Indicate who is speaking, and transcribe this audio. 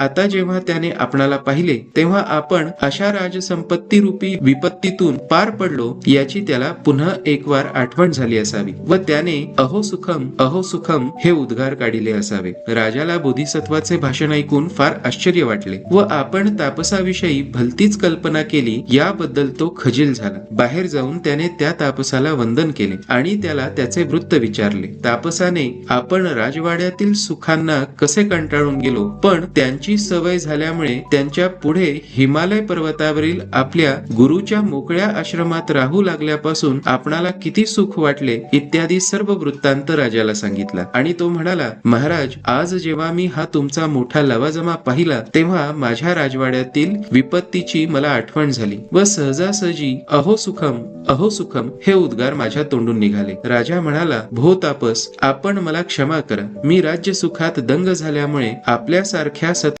Speaker 1: आता जेव्हा त्याने आपणाला पाहिले तेव्हा आपण अशा राजसंपत्ती रूपी विपत्तीतून पार पडलो याची त्याला पुन्हा एक वार आठवण झाली असावी व त्याने अहो सुखम अहो सुखम हे उद्गार काढिले असावे. राजाला बोधिसत्वाचे भाषण ऐकून फार आश्चर्य वाटले व आपण तापसाविषयी भलतीच कल्पना केली याबद्दल तो खजील झाला. बाहेर जाऊन त्याने त्या तापसाला वंदन केले आणि त्याला त्याचे वृत्त विचारले. तापसाने आपण राजवाड्यातील सुखांना कसे कंटाळून गेलो पण त्यांची सवय झाल्यामुळे त्यांच्या पुढे हिमालय पर्वतावरील आपल्या गुरुच्या मोकळ्या आश्रमात राहू लागल्यापासून आपणाला किती सुख वाटले इत्यादी सर्व वृत्तांत राजाला सांगितला. आणि तो म्हणाला महाराज आज जेव्हा मी हा तुमचा मोठा लवाजमा पाहिला तेव्हा माझ्या राजवाड्यातील विपत्तीची मला आठवण झाली. व सहजासहजी अहो सुखम अहो सुखम हे उद्गार माझ्या तोंडून निघाले. राजा म्हणाला भो तापस आपण मला क्षमा करा. मी राज्य सुखात दंग झाल्यामुळे आपल्यासारख्या सत